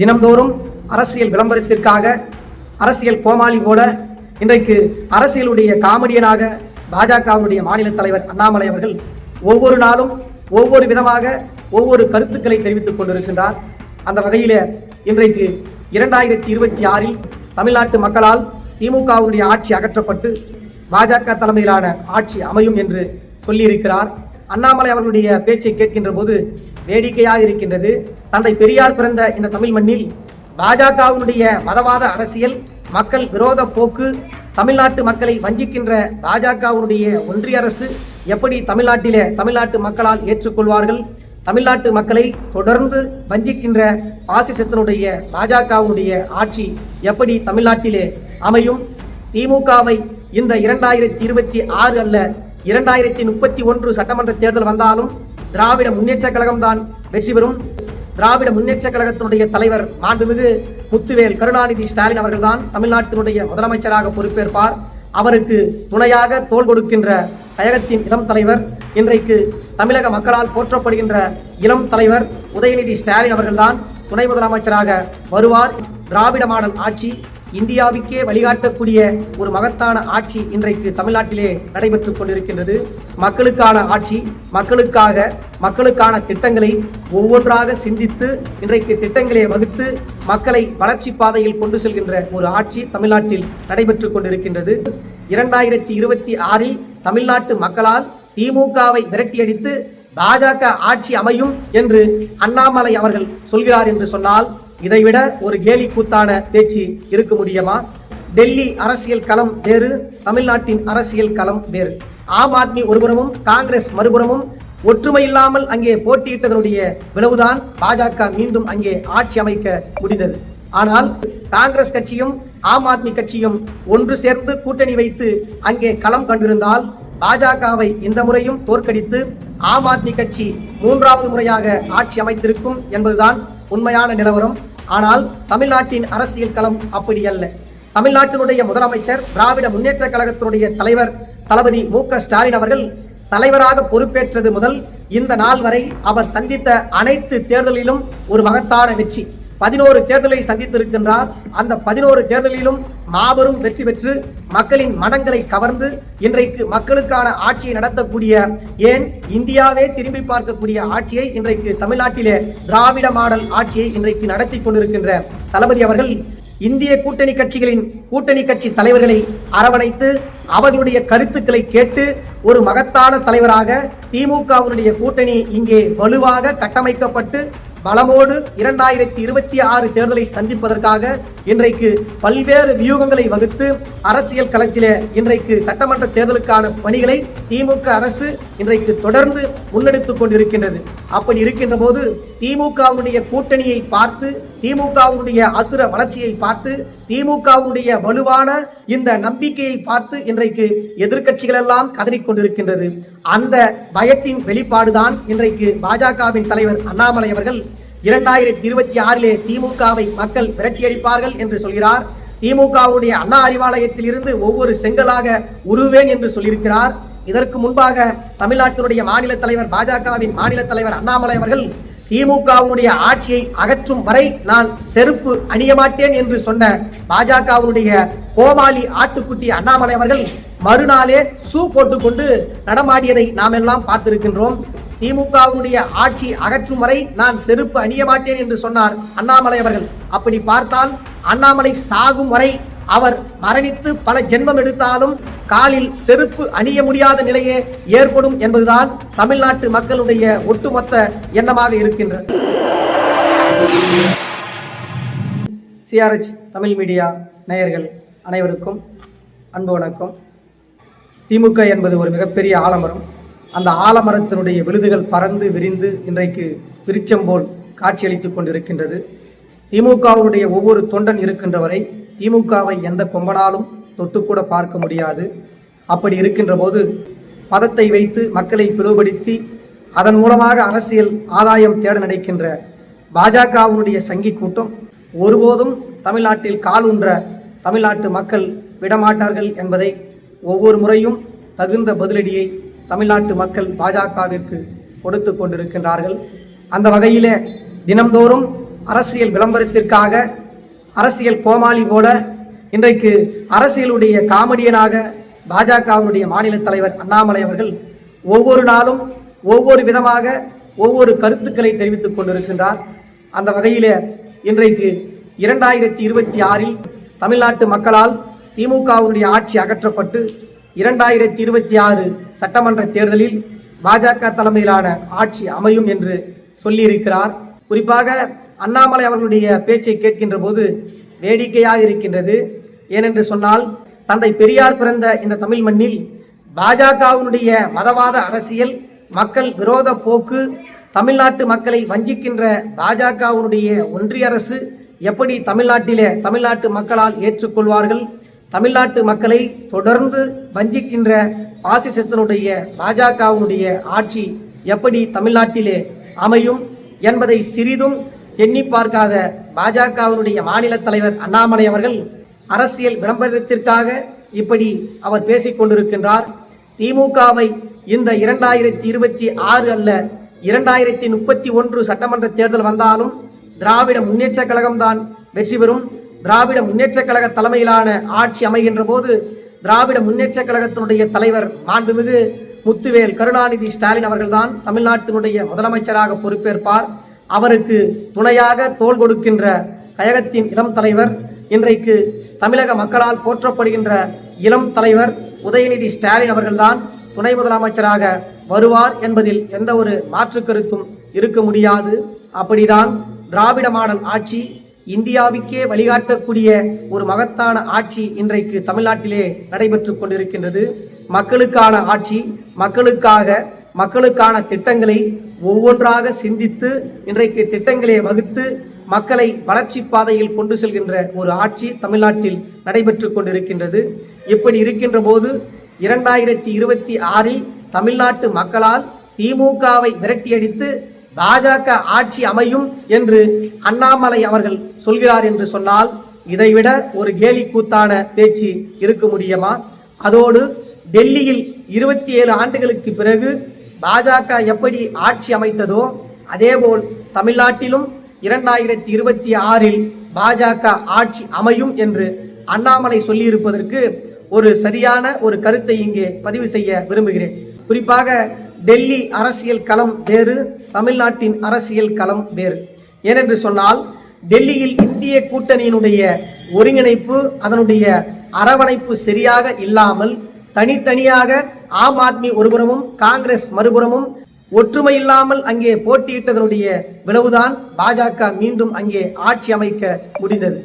தினம்தோறும் அரசியல் விளம்பரத்திற்காக அரசியல் கோமாளி போல இன்றைக்கு அரசியலுடைய காமெடியனாக பாஜகவுடைய மாநில தலைவர் அண்ணாமலை அவர்கள் ஒவ்வொரு நாளும் ஒவ்வொரு விதமாக ஒவ்வொரு கருத்துக்களை தெரிவித்துக் கொண்டிருக்கின்றார். அந்த வகையில் இன்றைக்கு இரண்டாயிரத்தி இருபத்தி ஆறில் தமிழ்நாட்டு மக்களால் திமுகவுடைய ஆட்சி அகற்றப்பட்டு பாஜக தலைமையிலான ஆட்சி அமையும் என்று சொல்லியிருக்கிறார். அண்ணாமலை அவர்களுடைய பேச்சை கேட்கின்ற போது வேடிக்கையாக இருக்கின்றது. தந்தை பெரியார் பிறந்த இந்த தமிழ் மண்ணில் பாஜகவினுடைய மதவாத அரசியல் மக்கள் விரோத போக்கு தமிழ்நாட்டு மக்களை வஞ்சிக்கின்ற பாஜகவினுடைய ஒன்றிய அரசு எப்படி தமிழ்நாட்டிலே தமிழ்நாட்டு மக்களால் ஏற்றுக்கொள்வார்கள்? தமிழ்நாட்டு மக்களை தொடர்ந்து வஞ்சிக்கின்ற பாசிசத்தினுடைய பாஜகவினுடைய ஆட்சி எப்படி தமிழ்நாட்டிலே அமையும்? திமுகவை இந்த இரண்டாயிரத்தி இருபத்தி ஆறு அல்ல இரண்டாயிரத்தி முப்பத்தி ஒன்று சட்டமன்ற தேர்தல் வந்தாலும் திராவிட முன்னேற்ற கழகம்தான் வெற்றி பெறும். திராவிட முன்னேற்ற கழகத்தினுடைய தலைவர் மாண்புமிகு முத்துவேல் கருணாநிதி ஸ்டாலின் அவர்கள்தான் தமிழ்நாட்டினுடைய முதலமைச்சராக பொறுப்பேற்பார். அவருக்கு துணையாக தோல் கொடுக்கின்ற கழகத்தின் இளம் தலைவர் இன்றைக்கு தமிழக மக்களால் போற்றப்படுகின்ற இளம் தலைவர் உதயநிதி ஸ்டாலின் அவர்கள்தான் துணை முதலமைச்சராக வருவார். திராவிட மாடல் ஆட்சி இந்தியாவுக்கே வழிகாட்டக்கூடிய ஒரு மகத்தான ஆட்சி இன்றைக்கு தமிழ்நாட்டிலே நடைபெற்று கொண்டிருக்கின்றது. மக்களுக்கான ஆட்சி மக்களுக்காக மக்களுக்கான திட்டங்களை ஒவ்வொன்றாக சிந்தித்து இன்றைக்கு திட்டங்களை வகுத்து மக்களை வளர்ச்சி பாதையில் கொண்டு செல்கின்ற ஒரு ஆட்சி தமிழ்நாட்டில் நடைபெற்று கொண்டிருக்கின்றது. இரண்டாயிரத்தி இருபத்தி ஆறில் தமிழ்நாட்டு மக்களால் திமுகவை விரட்டியடித்து பாஜக ஆட்சி அமையும் என்று அண்ணாமலை அவர்கள் சொல்கிறார் என்று சொன்னால் இதைவிட ஒரு கேலி கூத்தான பேச்சு இருக்க முடியுமா? டெல்லி அரசியல் களம் வேறு தமிழ்நாட்டின் அரசியல் களம் வேறு. ஆம் ஆத்மி ஒருபுறமும் காங்கிரஸ் மறுபுறமும் ஒற்றுமை இல்லாமல் அங்கே போட்டியிட்டதனுடைய விளைவுதான் பாஜக மீண்டும் அங்கே ஆட்சி அமைக்க முடிந்தது. ஆனால் காங்கிரஸ் கட்சியும் ஆம் ஆத்மி கட்சியும் ஒன்று சேர்ந்து கூட்டணி வைத்து அங்கே களம் கண்டிருந்தால் பாஜகவை இந்த முறையும் தோற்கடித்து ஆம் ஆத்மி கட்சி மூன்றாவது முறையாக ஆட்சி அமைத்திருக்கும் என்பதுதான் உண்மையான நிலவரம். ஆனால் தமிழ்நாட்டின் அரசியல் களம் அப்படி அல்ல. தமிழ்நாட்டினுடைய முதலமைச்சர் திராவிட முன்னேற்ற கழகத்தினுடைய தலைவர் தளபதி மு க ஸ்டாலின் அவர்கள் தலைவராக பொறுப்பேற்றது முதல் இந்த நாள் வரை அவர் சந்தித்த அனைத்து தேர்தலிலும் ஒரு மகத்தான வெற்றி. பதினோரு தேர்தலை சந்தித்திருக்கின்றார். அந்த பதினோரு தேர்தலிலும் மாபெரும் வெற்றி பெற்று மக்களின் மனங்களை கவர்ந்து இன்றைக்கு மக்களுக்கான ஆட்சியை நடத்தக்கூடிய ஏன் இந்தியாவே திரும்பி பார்க்கக்கூடிய ஆட்சியை இன்றைக்கு தமிழ்நாட்டிலே திராவிட மாடல் ஆட்சியை இன்றைக்கு நடத்தி கொண்டிருக்கின்ற தளபதி அவர்கள் இந்திய கூட்டணி கட்சிகளின் கூட்டணி கட்சி தலைவர்களை அரவணைத்து அவர்களுடைய கருத்துக்களை கேட்டு ஒரு மகத்தான தலைவராக திமுகவினுடைய கூட்டணி இங்கே வலுவாக கட்டமைக்கப்பட்டு பலமோடு இரண்டாயிரத்தி இருபத்தி ஆறு தேர்தலை சந்திப்பதற்காக இன்றைக்கு பல்வேறு வியூகங்களை வகுத்து அரசியல் களத்திலே இன்றைக்கு சட்டமன்ற தேர்தலுக்கான பணிகளை திமுக அரசு இன்றைக்கு தொடர்ந்து முன்னெடுத்துக் கொண்டிருக்கின்றது. அப்படி இருக்கின்ற போது திமுகவுடைய கூட்டணியை பார்த்து திமுகவுடைய அசுர வளர்ச்சியை பார்த்து திமுகவுடைய வலுவான இந்த நம்பிக்கையை பார்த்து இன்றைக்கு எதிர்க்கட்சிகள் எல்லாம் கதறிக் கொண்டிருக்கின்றது அந்த பயத்தின் வெளிப்பாடுதான் இன்றைக்கு பாஜகவின் தலைவர் அண்ணாமலை அவர்கள் இரண்டாயிரத்தி இருபத்தி ஆறிலே திமுகவை மக்கள் விரட்டியடிப்பார்கள் என்று சொல்கிறார். திமுகவுடைய அண்ணா அறிவாலயத்தில் இருந்து ஒவ்வொரு செங்கலாக உருவேன் என்று சொல்லியிருக்கிறார். இதற்கு முன்பாக தமிழ்நாட்டினுடைய மாநில தலைவர் பாஜகவின் மாநில தலைவர் அண்ணாமலை அவர்கள் திமுகவுடைய ஆட்சியை அகற்றும் வரை நான் செருப்பு அணிய மாட்டேன் என்று சொன்ன பாஜகவுடைய கோமாளி ஆட்டுக்குட்டி அண்ணாமலை அவர்கள் மறுநாளே ஷூ போட்டுக்கொண்டு நடமாடியதை நாம் எல்லாம் பார்த்திருக்கின்றோம். திமுகவுடைய ஆட்சி அகற்றும் வரை நான் செருப்பு அணிய மாட்டேன் என்று சொன்னார் அண்ணாமலை அவர்கள். அப்படி பார்த்தால் அண்ணாமலை சாகும் வரை அவர் மரணித்து பல ஜென்மம் எடுத்தாலும் காலில் செருப்பு அணிய முடியாத நிலையே ஏற்படும் என்பதுதான் தமிழ்நாட்டு மக்களுடைய ஒட்டுமொத்த எண்ணமாக இருக்கின்றது. சிஆர்எச் தமிழ் மீடியா நேயர்கள் அனைவருக்கும் அன்பு வணக்கம். திமுக என்பது ஒரு மிகப்பெரிய ஆலமரம். அந்த ஆலமரத்தினுடைய விழுதுகள் பறந்து விரிந்து இன்றைக்கு விருட்சம் போல் காட்சியளித்துக் கொண்டிருக்கின்றது. திமுகவுடைய ஒவ்வொரு தொண்டன் இருக்கின்ற வரை திமுகவை எந்த கொம்பனாலும் தொட்டுக்கூட பார்க்க முடியாது. அப்படி இருக்கின்ற போது மதத்தை வைத்து மக்களை பிளவுபடுத்தி அதன் மூலமாக அரசியல் ஆதாயம் தேட நினைக்கின்ற பாஜகவுடைய சங்கி கூட்டம் ஒருபோதும் தமிழ்நாட்டில் கால் ஊன்ற தமிழ்நாட்டு மக்கள் விடமாட்டார்கள் என்பதை ஒவ்வொரு முறையும் தகுந்த பதிலடியை தமிழ்நாட்டு மக்கள் பாஜகவிற்கு கொடுத்து கொண்டிருக்கின்றார்கள். அந்த வகையிலே தினம்தோறும் அரசியல் விளம்பரத்திற்காக அரசியல் கோமாளி போல இன்றைக்கு அரசியலுடைய காமெடியனாக பாஜகவினுடைய மாநில தலைவர் அண்ணாமலை அவர்கள் ஒவ்வொரு நாளும் ஒவ்வொரு விதமாக ஒவ்வொரு கருத்துக்களை தெரிவித்துக் கொண்டிருக்கின்றார். அந்த வகையிலே இன்றைக்கு இரண்டாயிரத்தி இருபத்தி ஆறில் தமிழ்நாட்டு மக்களால் திமுகவுடைய ஆட்சி அகற்றப்பட்டு இரண்டாயிரத்தி இருபத்தி ஆறு சட்டமன்ற தேர்தலில் பாஜக தலைமையிலான ஆட்சி அமையும் என்று சொல்லியிருக்கிறார். குறிப்பாக அண்ணாமலை அவர்களுடைய பேச்சை கேட்கின்ற போது வேடிக்கையாக இருக்கின்றது. ஏனென்று சொன்னால் தந்தை பெரியார் பிறந்த இந்த தமிழ் மண்ணில் பாஜகவினுடைய மதவாத அரசியல் மக்கள் விரோத போக்கு தமிழ்நாட்டு மக்களை வஞ்சிக்கின்ற பாஜகவினுடைய ஒன்றிய அரசு எப்படி தமிழ்நாட்டிலே தமிழ்நாட்டு மக்களால் ஏற்றுக்கொள்வார்கள்? தமிழ்நாட்டு மக்களை தொடர்ந்து வஞ்சிக்கின்ற பாசிசத்தினுடைய பாஜகவினுடைய ஆட்சி எப்படி தமிழ்நாட்டிலே அமையும் என்பதை சிறிதும் எண்ணி பார்க்காத பாஜகவினுடைய மாநில தலைவர் அண்ணாமலை அவர்கள் அரசியல் விளம்பரத்திற்காக இப்படி அவர் பேசிக் கொண்டிருக்கின்றார். திமுகவை இந்த இரண்டாயிரத்தி இருபத்தி ஆறு அல்ல இரண்டாயிரத்தி முப்பத்தி ஒன்று சட்டமன்ற தேர்தல் வந்தாலும் திராவிட முன்னேற்ற கழகம்தான் வெற்றி பெறும். திராவிட முன்னேற்ற கழக தலைமையிலான ஆட்சி அமைகின்ற போது திராவிட முன்னேற்ற கழகத்தினுடைய தலைவர் மாண்புமிகு முத்துவேல் கருணாநிதி ஸ்டாலின் அவர்கள்தான் தமிழ்நாட்டினுடைய முதலமைச்சராக பொறுப்பேற்பார். அவருக்கு துணையாக தோள் கொடுக்கின்ற கழகத்தின் இளம் தலைவர் இன்றைக்கு தமிழக மக்களால் போற்றப்படுகின்ற இளம் தலைவர் உதயநிதி ஸ்டாலின் அவர்கள்தான் துணை முதலமைச்சராக வருவார் என்பதில் எந்த ஒரு மாற்று கருத்தும் இருக்க முடியாது. அப்படிதான் திராவிட மாடல் ஆட்சி இந்தியாவுக்கே வழிகாட்டக்கூடிய ஒரு மகத்தான ஆட்சி இன்றைக்கு தமிழ்நாட்டிலே நடைபெற்று கொண்டிருக்கின்றது. மக்களுக்கான ஆட்சி மக்களுக்காக மக்களுக்கான திட்டங்களை ஒவ்வொன்றாக சிந்தித்து இன்றைக்கு திட்டங்களை வகுத்து மக்களை வளர்ச்சி பாதையில் கொண்டு செல்கின்ற ஒரு ஆட்சி தமிழ்நாட்டில் நடைபெற்று கொண்டிருக்கின்றது. இப்படி இருக்கின்ற போது இரண்டாயிரத்தி இருபத்தி ஆறில் தமிழ்நாட்டு மக்களால் திமுகவை விரட்டியடித்து பாஜக ஆட்சி அமையும் என்று அண்ணாமலை அவர்கள் சொல்கிறார் என்று சொன்னால் இதைவிட ஒரு கேலி கூத்தான பேச்சு இருக்க முடியுமா? அதோடு டெல்லியில் இருபத்தி ஏழு ஆண்டுகளுக்கு பிறகு பாஜக எப்படி ஆட்சி அமைத்ததோ அதேபோல் தமிழ்நாட்டிலும் இரண்டாயிரத்தி இருபத்தி ஆறில் பாஜக ஆட்சி அமையும் என்று அண்ணாமலை சொல்லியிருப்பதற்கு ஒரு சரியான ஒரு கருத்தை இங்கே பதிவு செய்ய விரும்புகிறேன். குறிப்பாக டெல்லி அரசியல் களம் வேறு தமிழ்நாட்டின் அரசியல் களம் வேறு. ஏனென்று சொன்னால் டெல்லியில் இந்திய கூட்டணியினுடைய ஒருங்கிணைப்பு அதனுடைய அரவணைப்பு சரியாக இல்லாமல் தனித்தனியாக ஆம் ஆத்மி ஒருபுறமும் காங்கிரஸ் மறுபுறமும் ஒற்றுமை இல்லாமல் அங்கே போட்டியிட்டதனுடைய விளைவுதான் பாஜக மீண்டும் அங்கே ஆட்சி அமைக்க முடிந்தது.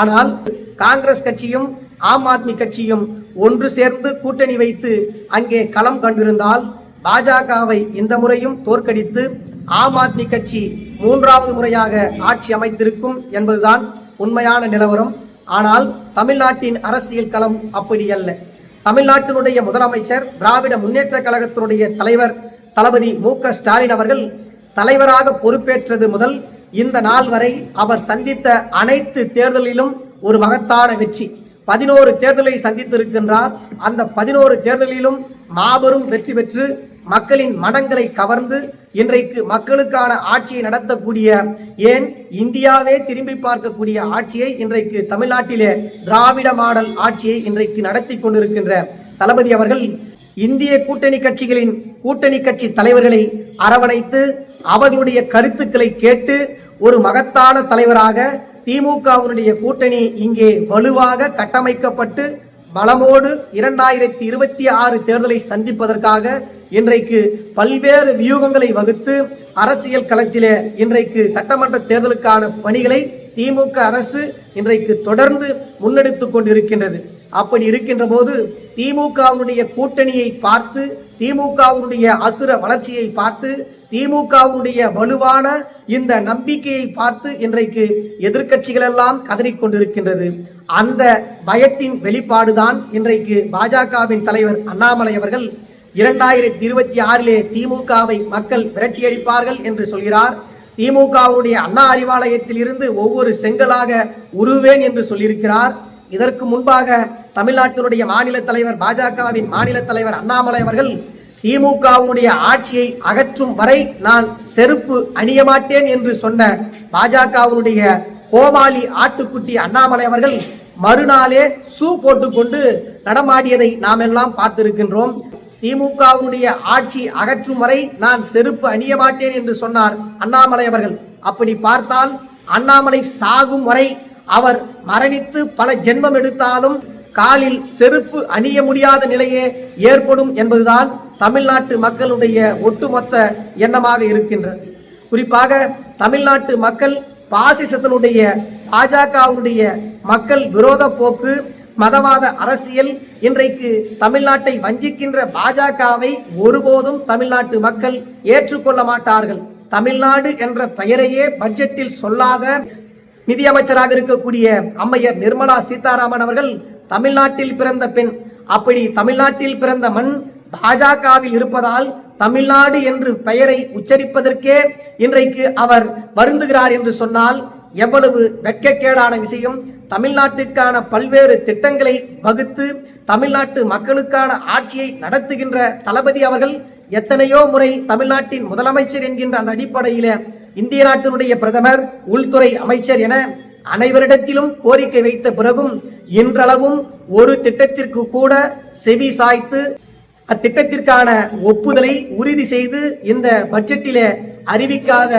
ஆனால் காங்கிரஸ் கட்சியும் ஆம் ஆத்மி கட்சியும் ஒன்று சேர்ந்து கூட்டணி வைத்து அங்கே களம் கண்டிருந்தால் பாஜகவை இந்த முறையும் தோற்கடித்து ஆம் ஆத்மி கட்சி மூன்றாவது முறையாக ஆட்சி அமைத்திருக்கும் என்பதுதான் உண்மையான நிலவரம். ஆனால் தமிழ்நாட்டின் அரசியல் களம் அப்படி அல்ல. தமிழ்நாட்டினுடைய முதலமைச்சர் திராவிட முன்னேற்ற கழகத்தினுடைய தலைவர் தளபதி மு க ஸ்டாலின் அவர்கள் தலைவராக பொறுப்பேற்றது முதல் இந்த நாள் வரை அவர் சந்தித்த அனைத்து தேர்தலிலும் ஒரு மகத்தான வெற்றி. பதினோரு தேர்தலை சந்தித்திருக்கின்றார். அந்த பதினோரு தேர்தலிலும் மாபெரும் வெற்றி பெற்று மக்களின் மனங்களை கவர்ந்து இன்றைக்கு மக்களுக்கான ஆட்சியை நடத்தக்கூடிய ஏன்? இந்தியாவே திரும்பி பார்க்கக்கூடிய ஆட்சியை இன்றைக்கு தமிழ்நாட்டிலே திராவிட மாடல் ஆட்சியை இன்றைக்கு நடத்தி கொண்டிருக்கின்ற தளபதி அவர்கள் இந்திய கூட்டணி கட்சிகளின் கூட்டணி கட்சி தலைவர்களை அரவணைத்து அவர்களுடைய கருத்துக்களை கேட்டு ஒரு மகத்தான தலைவராக திமுகவினுடைய கூட்டணி இங்கே வலுவாக கட்டமைக்கப்பட்டு பலமோடு இரண்டாயிரத்தி இருபத்தி ஆறு தேர்தலை சந்திப்பதற்காக இன்றைக்கு பல்வேறு வியூகங்களை வகுத்து அரசியல் களத்திலே இன்றைக்கு சட்டமன்ற தேர்தலுக்கான பணிகளை திமுக அரசு இன்றைக்கு தொடர்ந்து முன்னெடுத்து கொண்டிருக்கின்றது. அப்படி இருக்கின்ற போது திமுகவினுடைய கூட்டணியை பார்த்து திமுகவினுடைய அசுர வளர்ச்சியை பார்த்து திமுகவினுடைய வலுவான இந்த நம்பிக்கையை பார்த்து இன்றைக்கு எதிர்க்கட்சிகள் எல்லாம் கதறிக்கொண்டிருக்கின்றது அந்த பயத்தின் வெளிப்பாடுதான் இன்றைக்கு பாஜகவின் தலைவர் அண்ணாமலை அவர்கள் இரண்டாயிரத்தி இருபத்தி ஆறிலே திமுகவை மக்கள் விரட்டியடிப்பார்கள் என்று சொல்கிறார். திமுகவுடைய அண்ணா அறிவாலயத்தில் இருந்து ஒவ்வொரு செங்கலாக உருவேன் என்று சொல்லியிருக்கிறார். இதற்கு முன்பாக தமிழ்நாட்டினுடைய மாநில தலைவர் பாஜகவின் மாநில தலைவர் அண்ணாமலை அவர்கள் திமுகவுடைய ஆட்சியை அகற்றும் வரை நான் செருப்பு அணிய மாட்டேன் என்று சொன்ன பாஜகவுடைய கோமாளி ஆட்டுக்குட்டி அண்ணாமலை அவர்கள் மறுநாளே ஷூ போட்டுக்கொண்டு நடமாடியதை நாம் எல்லாம் பார்த்திருக்கின்றோம். திமுகவுடைய ஆட்சி அகற்றும் வரை நான் செருப்பு அணிய மாட்டேன் என்று சொன்னார் அண்ணாமலை அவர்கள். அப்படி பார்த்தால் அண்ணாமலை சாகும் வரை அவர் மரணித்து பல ஜென்மம் எடுத்தாலும் காலில் செருப்பு அணிய முடியாத நிலையே ஏற்படும் என்பதுதான் தமிழ்நாட்டு மக்களுடைய ஒட்டுமொத்த எண்ணமாக இருக்கின்றது. குறிப்பாக தமிழ்நாட்டு மக்கள் பாசிசத்தினுடைய பாஜகவுடைய மக்கள் விரோத போக்கு மதவாத அரசியல் இன்றைக்கு தமிழ்நாட்டை வஞ்சிக்கின்ற பாஜகவை ஒருபோதும் தமிழ்நாட்டு மக்கள் ஏற்றுக்கொள்ள மாட்டார்கள். தமிழ்நாடு என்ற பெயரையே பட்ஜெட்டில் சொல்லாத நிதியமைச்சராக இருக்கக்கூடிய அம்மையர் நிர்மலா சீதாராமன் அவர்கள் தமிழ்நாட்டில் பிறந்த பெண். அப்படி தமிழ்நாட்டில் பிறந்த மண் பாஜகவில் இருப்பதால் தமிழ்நாடு என்று பெயரை உச்சரிப்பதற்கே இன்றைக்கு அவர் வருந்துகிறார் என்று சொன்னால் எவ்வளவு வெட்கக்கேடான விஷயம் தமிழ்நாட்டுக்கான பல்வேறு திட்டங்களை வகுத்து தமிழ்நாட்டு மக்களுக்கான ஆட்சியை நடத்துகின்ற தளபதி அவர்கள் எத்தனையோ முறை தமிழ்நாட்டின் முதலமைச்சர் என்கின்ற அந்த அடிப்படையில இந்திய நாட்டினுடைய பிரதமர் உள்துறை அமைச்சர் என அனைவரிடத்திலும் கோரிக்கை வைத்த பிறகும் இன்றளவும் ஒரு திட்டத்திற்கு கூட செவி சாய்த்து அத்திட்டத்திற்கான ஒப்புதலை உறுதி செய்து இந்த பட்ஜெட்டிலே அறிவிக்காத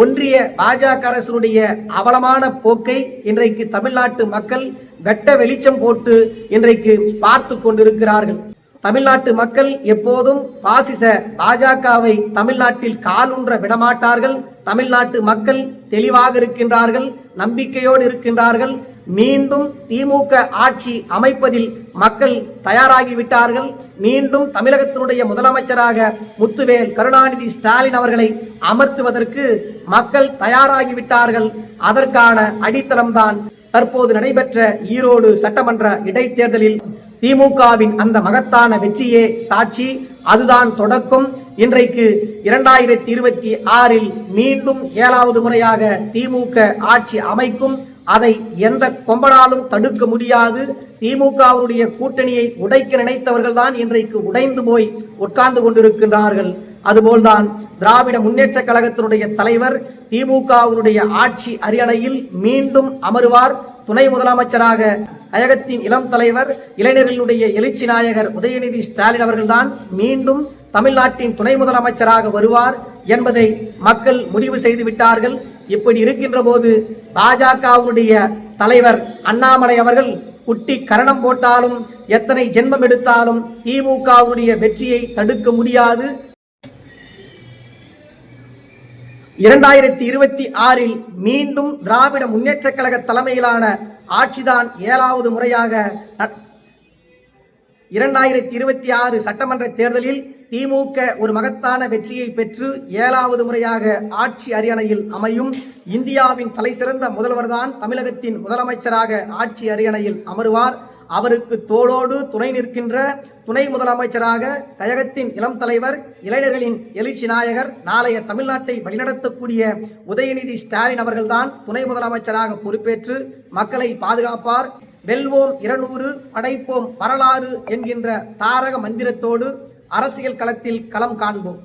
ஒன்றிய பாஜக அரசினுடைய அவலமான போக்கை இன்றைக்கு தமிழ்நாட்டு மக்கள் வெட்ட வெளிச்சம் போட்டு இன்றைக்கு பார்த்து கொண்டிருக்கிறார்கள். தமிழ்நாட்டு மக்கள் எப்போதும் பாசிச பாஜகவை தமிழ்நாட்டில் காலூன்ற விடமாட்டார்கள். தமிழ்நாட்டு மக்கள் தெளிவாக இருக்கின்றார்கள் நம்பிக்கையோடு இருக்கின்றார்கள். மீண்டும் திமுக ஆட்சி அமைப்பதில் மக்கள் தயாராகிவிட்டார்கள். மீண்டும் தமிழகத்தினுடைய முதலமைச்சராக முத்துவேல் கருணாநிதி ஸ்டாலின் அவர்களை அமர்த்துவதற்கு மக்கள் தயாராகிவிட்டார்கள். அதற்கான அடித்தளம்தான் தற்போது நடைபெற்ற ஈரோடு சட்டமன்ற இடைத்தேர்தலில் திமுகவின் அந்த மகத்தான வெற்றியே சாட்சி. அதுதான் தொடக்கம். இன்றைக்கு இரண்டாயிரத்தி இருபத்தி ஆறில் மீண்டும் ஏழாவது முறையாக திமுக ஆட்சி அமைக்கும். அதை எந்த கொம்பனாலும் தடுக்க முடியாது. திமுகவுடைய கூட்டணியை உடைக்க நினைத்தவர்கள் தான் இன்றைக்கு உடைந்து போய் உட்கார்ந்து கொண்டிருக்கின்றார்கள். அதுபோல்தான் திராவிட முன்னேற்ற கழகத்தினுடைய தலைவர் திமுகவினுடைய ஆட்சி அரியணையில் மீண்டும் அமருவார். துணை முதலமைச்சராக கழகத்தின் இளம் தலைவர் இளைஞர்களுடைய எழுச்சி நாயகர் உதயநிதி ஸ்டாலின் அவர்கள்தான் மீண்டும் தமிழ்நாட்டின் துணை முதலமைச்சராக வருவார் என்பதை மக்கள் முடிவு செய்து விட்டார்கள். இப்படி இருக்கின்ற போது பாஜகவுடைய தலைவர் அண்ணாமலை அவர்கள் குட்டி கரணம் போட்டாலும் எத்தனை ஜென்மம் எடுத்தாலும் திமுகவுடைய வெற்றியை தடுக்க முடியாது. இரண்டாயிரத்தி இருபத்தி ஆறில் மீண்டும் திராவிட முன்னேற்ற கழக தலைமையிலான ஆட்சிதான் ஏழாவது முறையாக இரண்டாயிரத்தி இருபத்தி ஆறு சட்டமன்ற தேர்தலில் திமுக ஒரு மகத்தான வெற்றியை பெற்று ஏழாவது முறையாக ஆட்சி அரியணையில் அமையும். இந்தியாவின் தலைசிறந்த முதல்வர்தான் தமிழகத்தின் முதலமைச்சராக ஆட்சி அரியணையில் அமருவார். அவருக்கு தோளோடு துணை நிற்கின்ற துணை முதலமைச்சராக கழகத்தின் இளம் தலைவர் இளைஞர்களின் எழுச்சி நாயகர் நாளைய தமிழ்நாட்டை வழிநடத்தக்கூடிய உதயநிதி ஸ்டாலின் அவர்கள்தான் துணை முதலமைச்சராக பொறுப்பேற்று மக்களை பாதுகாப்பார். வெல்வோம் இருநூறு படைப்போம் வரலாறு என்கின்ற தாரக மந்திரத்தோடு அரசியல் களத்தில் களம் காண்போம்.